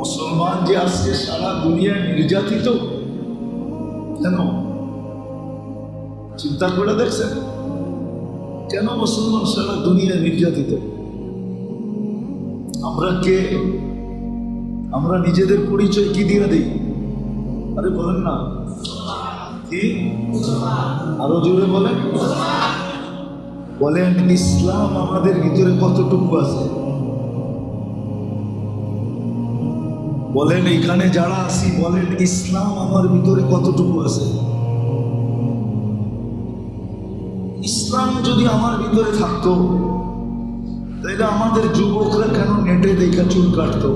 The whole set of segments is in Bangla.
মুসলমান যে আজকে সারা দুনিয়ায় নির্যাতিত। কেন? চিন্তা করে দেখছেন? কেন মুসলমান সারা দুনিয়ায় নির্যাতিত? আমরা কে? আমরা নিজেদের পরিচয় কি দিয়ে দিই? আরে বলেন না। কি? আরও জোরে বলেন। বলেন, ইসলাম আমাদের ভিতরে কতটুকু আছে? বলেন এখানে যারা আছি, বলেন ইসলাম আমার ভিতরে কতটুকু আছে? ইসলাম যদি আমার ভিতরে থাকতো, তাহলে আমাদের যুবকরা কেন নেটে দেখা চুল কাটতো?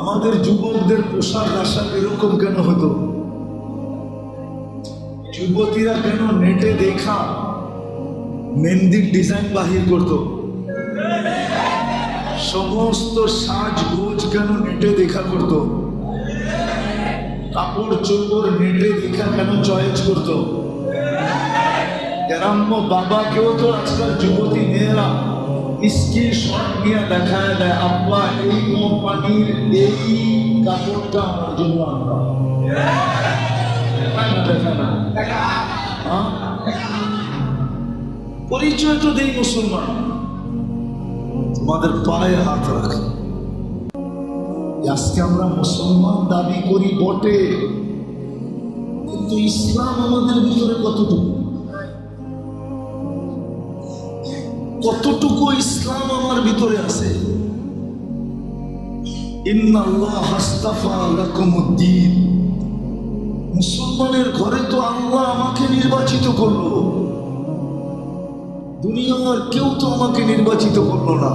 আমাদের যুবকদের পোশাক আশাক এরকম কেন হতো? যুবতীরা কেন নেটে দেখা, মেহেন্দির ডিজাইন বাহির করতো? সমস্ত সাজগোজ কেন নেটে দেখা করতো? কাপড় চোপড় নেটে দেখা কেন চয়েস করতো? গ্রাম্য বাবাকেও তো আজকাল যুবতী মেয়েরা শট নিয়ে দেয় এই কাপড়টা আমার দেখায় হ্যাঁ? পরিচয় তো দেই মুসলমান। তোমাদের পায়ে হাত রাখে। আজকে আমরা মুসলমান দাবি করি বটে, কিন্তু ইসলাম আমাদের ভিতরে কতটুকু? কতটুকু ইসলাম আমার ভিতরে আছে? মুসলমানের ঘরে তো আল্লাহ আমাকে নির্বাচিত করল। দুনিয়ার কেউ তো আমাকে নির্বাচিত করল না।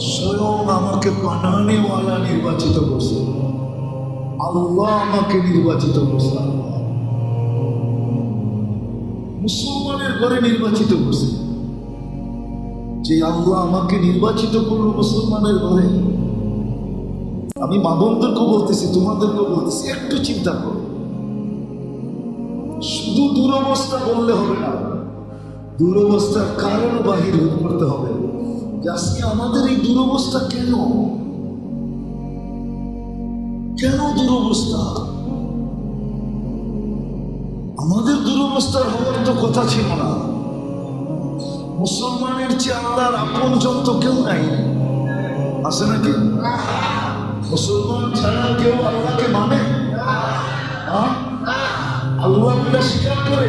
স্বয়ং আমাকে বানানেওয়ালা নির্বাচিত করছে। আল্লাহ আমাকে নির্বাচিত করছে। মুসলমানের ঘরে নির্বাচিত করছে। যে আল্লাহ আমাকে নির্বাচিত করল মুসলমানের ঘরে। আমি মা বোনদেরকেও বলতেছি, তোমাদেরকেও বলতেছি, একটু চিন্তা করো। শুধু দুরবস্থা বললে হবে না। দুরবস্থার কারণ বাহির করতে হবে। আজকে আমাদের এই দুরবস্থা কেন? কেন দুরবস্থা? আমাদের দুরবস্থার হওয়ার তো কথা ছিল না। মুসলমানের চেয়ে আল্লাহর আপন তো কেউ নাই, আছে নাকি? মুসলমান ছাড়া কেউ আল্লাহকে মানে? আল্লাহ স্বীকার করে?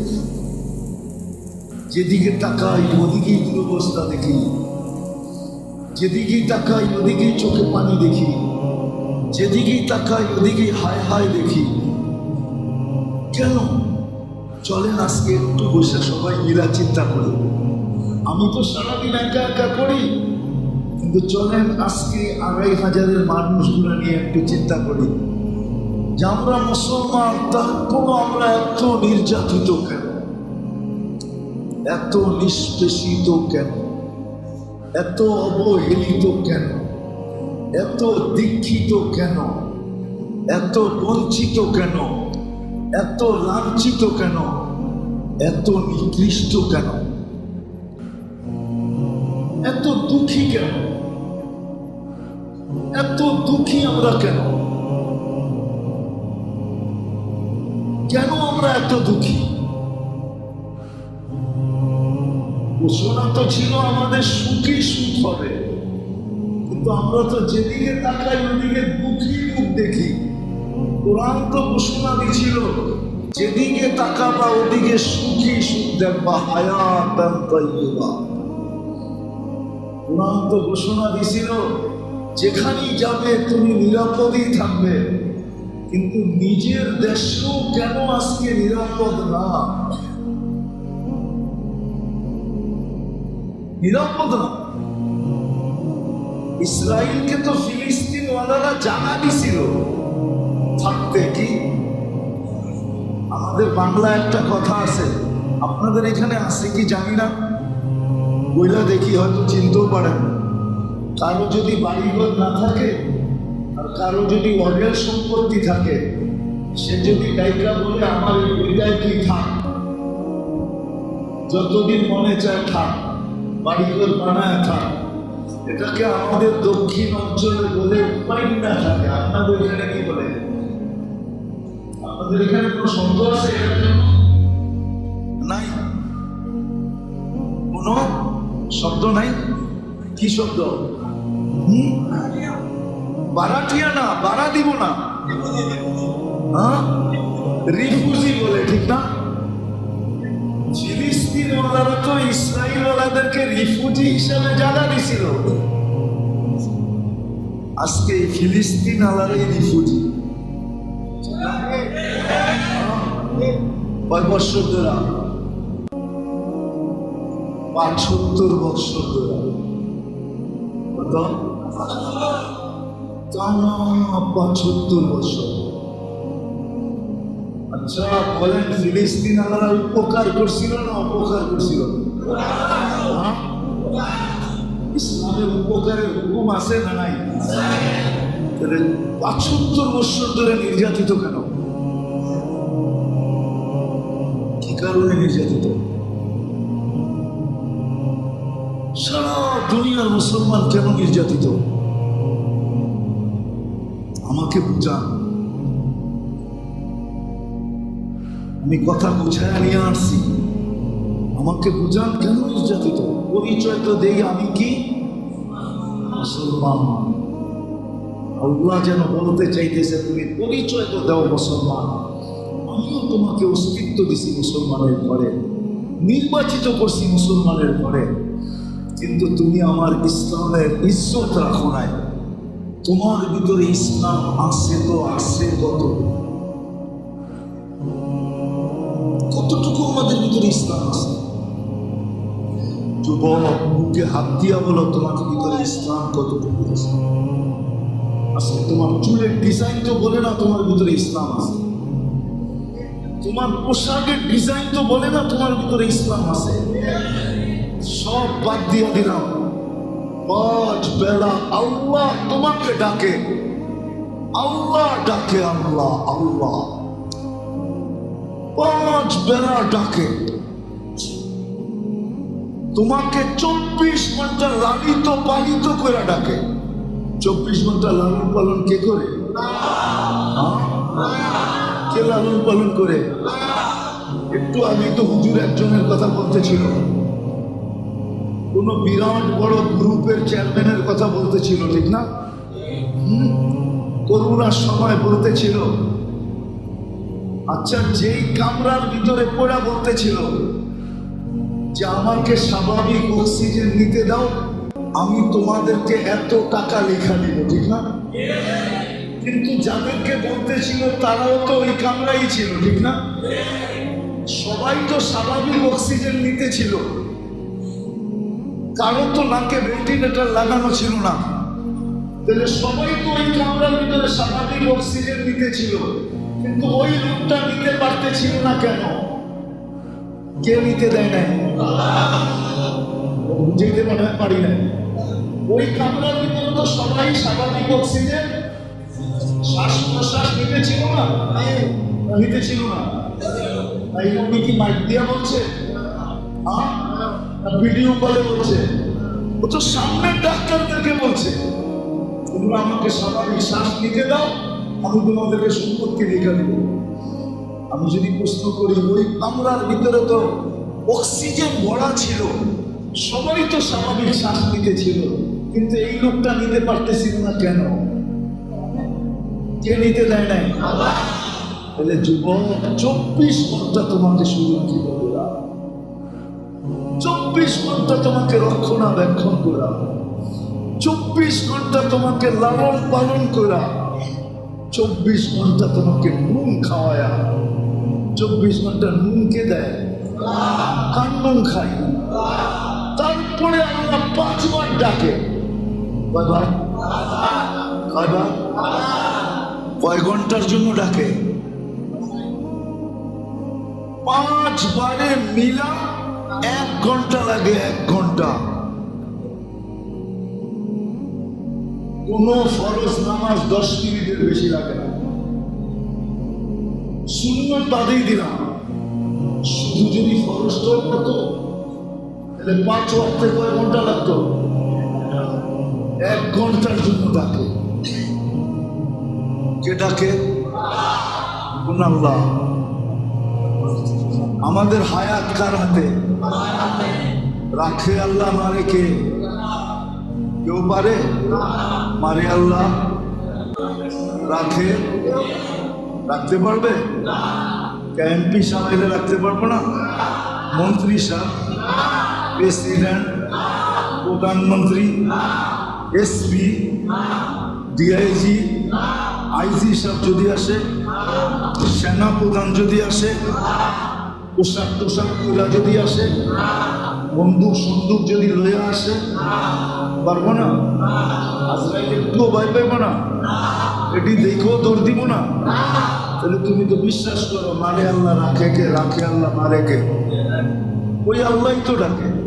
যেদিকে তাকাই, ওদিকেই দুরবস্থা দেখি। যেদিকেই তাকাই, ওদিকেই চোখে পানি দেখি। যেদিকেই তাকাই, ওদিকেই হায় হায় দেখি। কেন? চলেন আজকে? একটু বসে সবাই মীরা চিন্তা করি। আমি তো সারাদিন একা একা করি, কিন্তু চলেন আজকে আড়াই হাজারের মানুষগুলো নিয়ে একটু চিন্তা করি। যে আমরা মুসলমান তারপরও আমরা এত নির্যাতিত কেন? এত নিষ্পেষিত কেন? এত অবহেলিত কেন? এত দীক্ষিত কেন? এত বঞ্চিত কেন? এত লাঞ্ছিত কেন? এত নিকৃষ্ট কেন? এত দুঃখী কেন? এত দুঃখী আমরা কেন? কেন আমরা এত দুঃখী? ঘোষণা তো ছিল আমাদের সুখী সুখ হবে। কিন্তু আমরা তো যেদিকে তাকাই, ওদিকে দুঃখী মুখ দেখি। কোরআন তো ঘোষণা দিছিল, যেদিকে তাকাবা, ওদিকে সুখী সুখ দেখবা। হায়াতান কোরআন তো ঘোষণা দিছিল, যেখানেই যাবে, তুমি নিরাপদেই থাকবে। কিন্তু নিজের দেশেও কেন আজকে নিরাপদ না? নিরাপদ না। ইসরায়েলকে তো ফিলিস্তিন ওয়ালারা জানা দিছিল। থাকতে কি? আমাদের বাংলা একটা কথা আছে। আপনাদের এখানে আছে কি জানি না। বইলা দেখি হয়তো চিনতেও পারেন। কারও যদি বাড়িঘর না থাকে আর কারও যদি অর্ডার সম্পত্তি থাকে, সে যদি ডাইকা বলে, আমার এই বইটায় তুই থাক? যতদিন মনে চায় থাক। বাড়িঘর বানায় এটাকে আমাদের দক্ষিণ অঞ্চলে বলে থাকে। আপনাদের এখানে কি বলে? আপনাদের এখানে কোনো শব্দ আছে এটার জন্য? নাই? কোনো শব্দ নাই? কি শব্দ? বারাটিয়া না বাড়া দিব না। হ্যাঁ? রিফিউজি বলে, ঠিক না? ফিলিস্তিন ওয়ালারা তো ইসরায়েল ওয়ালাদেরকে রিফিউজি হিসাবে জায়গা দিছিল। আজকে ফিলিস্তিন রিফিউজি। কয় ধরা? ধরা। আচ্ছা বলেন ফিলিস্তিন আলাদা উপকার করছিল না অপকার করছিল? হ্যাঁ? ইসলামের উপকারের হুকুম আছে না নাই? তাহলে পঁচাত্তর বছর ধরে নির্যাতিত কেন? কি কারণে নির্যাতিত? সারা দুনিয়ার মুসলমান কেন নির্যাতিত? আমাকে বুঝান। আমি কথা বুঝায় নিয়ে আসছি আমাকে বুঝান কেন নির্যাতিত পরিচয় তো দেই, আমি কি? মুসলমান। আল্লাহ যেন বলতে চাইতেছে, তুমি পরিচয় তো দাও মুসলমান। আমিও তোমাকে অস্তিত্ব দিছি মুসলমানের ঘরে। নির্বাচিত করছি মুসলমানের ঘরে। কিন্তু তুমি আমার ইসলামের ইজ্জত রাখো নাই। তোমার ভিতরে ইসলাম আছে তো আছে কত? কতটুকু আমাদের ভিতরে ইসলাম আছে। যুবক বুকে হাত দিয়া বলো, তোমার ভিতরে ইসলাম কতটুকু আছে? আজকে তোমার চুলের ডিজাইন তো বলে না, তোমার ভিতরে ইসলাম আছে। তোমার পোশাকের ডিজাইন তো বলে না, তোমার ভিতরে ইসলাম আছে। সব বাদ দিয়া দিলাম। পাঁচ বেলা আল্লাহ তোমাকে ডাকে। আল্লাহ ডাকে আল্লাহ আল্লাহ। পাঁচ বেলা ডাকে। তোমাকে চব্বিশ ঘণ্টা লালিত পালিত করে ডাকে। চব্বিশ ঘণ্টা লালন পালন কে করে? কে লালন পালন করে? একটু আগে তো হুজুর একজনের কথা বলতেছিল কোন বিরাট বড় গ্রুপের চেয়ারম্যানের কথা বলতেছিল ঠিক না? হুম? করোনার সময় বলতেছিল আচ্ছা যেই কামরার ভিতরে পড়া বলতেছিল যে আমাকে স্বাভাবিক অক্সিজেন নিতে দাও, আমি তোমাদেরকে এত টাকা লেখা দিব, ঠিক না? কিন্তু যাদেরকে বলতেছিল, তারাও তো ওই কামরাই ছিল, ঠিক না? সবাই তো স্বাভাবিক অক্সিজেন নিতে ছিল কারও তো নাকে ভেন্টিলেটর লাগানো ছিল না। তাহলে সবাই তো ওই কামরার ভিতরে স্বাভাবিক অক্সিজেন নিতে ছিল কিন্তু ওই লোকটা নিতে পারতেছিল না কেন? কে নিতে দেয় নাই? বুঝাইতে পারে, পারি না ওই কামরার ভিতরে তো সবাই স্বাভাবিক অক্সিজেন। শ্বাস প্রশ্বাস নিতে ছিল না? নিতে ছিল না। তাই উনি কি মাইক দিয়া বলছে? হ্যাঁ ভিডিও কলে বলছে। ও তো সামনের ডাক্তারদেরকে বলছে, তোমরা আমাকে স্বাভাবিক শ্বাস নিতে দাও আমি তোমাদেরকে সম্পত্তি রেখে দেবো। আমি যদি প্রশ্ন করি, ওই কামরার ভিতরে তো অক্সিজেন ভরা ছিল সবাই তো স্বাভাবিক শ্বাস নিতে ছিল, কিন্তু এই লোকটা নিতে পারতেছিল না কেন? কে নিতে দেয় নাই? তাহলে যুবক, চব্বিশ ঘণ্টা তোমাকে সুরক্ষিত করা। চব্বিশ ঘণ্টা তোমাকে রক্ষণাবেক্ষণ করা। চব্বিশ ঘণ্টা তোমাকে লালন পালন করা। চব্বিশ ঘণ্টা তোমাকে নুন খাওয়ায়া। চব্বিশ ঘণ্টা নুন কে দেয়? কার খাই তারপরে আল্লাহ পাঁচবার ডাকে। কয়বার? কয়বার? কয় ঘণ্টার জন্য ডাকে? পাঁচ বারে মিলা এক ঘণ্টা লাগে এক ঘণ্টা। কোন ফরজ নামাজ দশ মিনিটের বেশি লাগে না। শূন্য বাদেই দিলাম। শুধু যদি ফরজটা হতো তাহলে পাঁচ ওয়াক্তে কয় ঘণ্টা লাগতো? এক ঘণ্টার জন্য ডাকে কে ডাকে আল্লাহ আমাদের হায়াত কার হাতে? রাখে আল্লাহ মারে কে কেউ পারে? মারে আল্লাহ। রাখে? রাখতে পারবে? এমপি সাহেব রাখতে পারব না? মন্ত্রী সাহেব, প্রেসিডেন্ট, প্রধানমন্ত্রী, এসপি, ডিআইজি, আইজি সাহেব যদি আসে, সেনা প্রধান যদি আসে, পোশাক টোশাক যদি আসে, বন্দুক সন্দুক যদি লইয়া আসে পারব না। আজরাইল একটুও ভয় পাইবো না। এটি দেখেও দৌড় দিব না। তাহলে তুমি তো বিশ্বাস করো, মারে আল্লাহ, রাখে কে? রাখে আল্লাহ, মারে কে? ওই আল্লাহই তো ডাকে।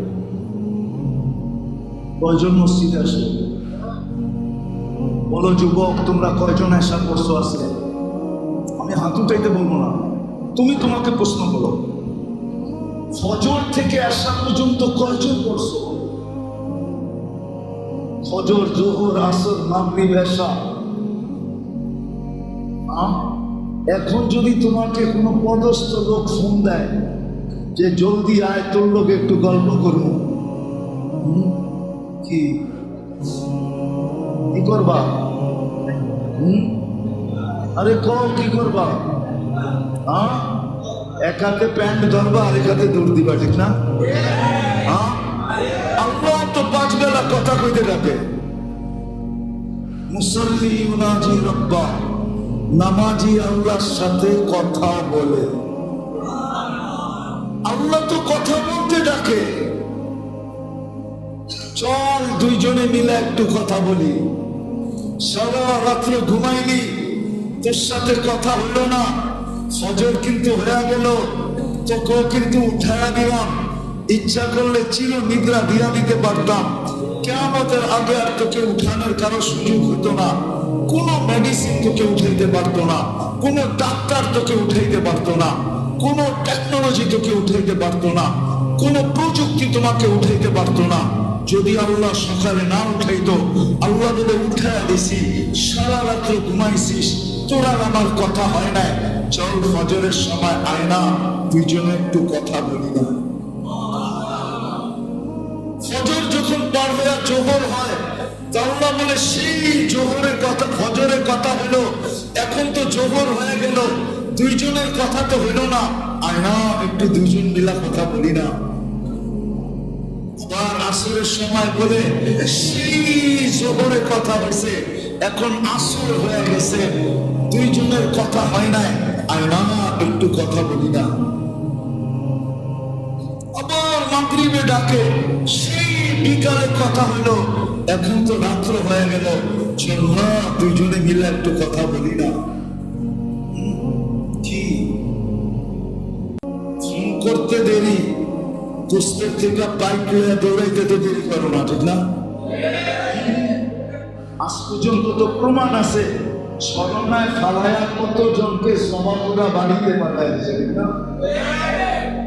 কয়জন মসজিদে আসে? বলো যুবক, তোমরা কয়জন এসা করছ আজকে আমি হাত উঠাইতে বলব না। তুমি তোমাকে প্রশ্ন করো। ফজর থেকে আসা পর্যন্ত কয়জন করছ ফজর, জোহর, আসর, মাগরিব এসা এখন যদি তোমাকে কোনো পদস্থ লোক ফোন দেয় যে জলদি আয়, তোর লোক একটু গল্প করব। কি? কি করবা? হুম? আরে কও, কি করবা? হ্যাঁ এক হাতে প্যান্ট ধরবা আর এক হাতে দৌড় দিবা, ঠিক না? হ্যাঁ আল্লাহ তো বেলা কথা কইতে ডাকে মুসল্লি উনাজি রব্বা, নামাজি আল্লাহর সাথে কথা বলে। আল্লাহ তো কথা বলতে ডাকে। চল দুইজনে মিলে একটু কথা বলি। সারা রাত্রে ঘুমাইনি, তোর সাথে কথা হলো না। ফজর কিন্তু হয়ে গেল, তোকেও কিন্তু উঠায়া দিলাম। ইচ্ছা করলে চির নিদ্রা দিয়া দিতে পারতাম। কেমতের আগে আর তোকে উঠানোর কারও সুযোগ হতো না। কোনো মেডিসিন তোকে উঠাইতে পারতো না। কোনো ডাক্তার তোকে উঠাইতে পারতো না। কোনো টেকনোলজি তোকে উঠাইতে পারতো না। কোনো প্রযুক্তি তোমাকে উঠাইতে পারতো না। যদি আল্লাহ সকালে না উঠাইতো, আল্লাহ বলে উঠায় দিছি, সারা রাত্র ঘুমাইছিস। তোর আর আমার কথা হয় না চল ফজরের সময় আয় না। দুইজনে একটু কথা বলি না। যখন জোহর হয়। আল্লাহ বলে, সেই জোহরের কথা, ফজরের কথা হলো। এখন তো জোহর হয়ে গেল। দুইজনের কথা তো হইল না। আয় না, একটু দুইজন মিলা কথা বলি না। আবার আসরের সময় বলে, সেই জোহরের কথা হয়েছে। এখন আসর হয়ে গেছে। দুইজনের কথা হয় নাই। আয় না, একটু কথা বলি না। আবার মাগরিবে ডাকে, সেই বিকালের কথা হলো, এখন তো রাত্র হয়ে গেল। দুইজনে মিলে একটু কথা বলি না। করতে দেরি? দোস্তের থেকে দৌড়াইতে তো দেরি করো না, ঠিক না? আজ পর্যন্ত তো প্রমাণ আছে স্মরণায় ফালায়া কত জনকে সমাপনা বাড়িতে পাঠায় না?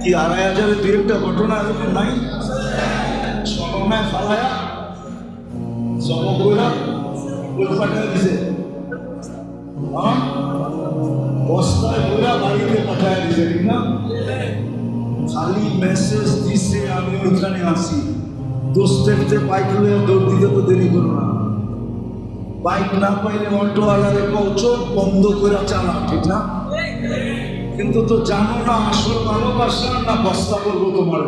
কি আড়াই হাজারে দু একটা ঘটনা এরকম নাই? স্মরণায় ফালায়া সমকরা ওই পাঠায় দিছে হ্যাঁ? বস্তায় ওরা বাড়িতে পাঠায় দিছে ঠিক না খালি মেসেজ দিছে আমি ওইখানে আসি দোস্তের যে বাইক লইয়া দৌড় দিতে তো দেরি করো না বাইক না পাইলে অটোওয়ালারে কও চোখ বন্ধ করে চালা ঠিক না কিন্তু তো জানো না আসল ভালোবাসা না বস্তা করব তোমার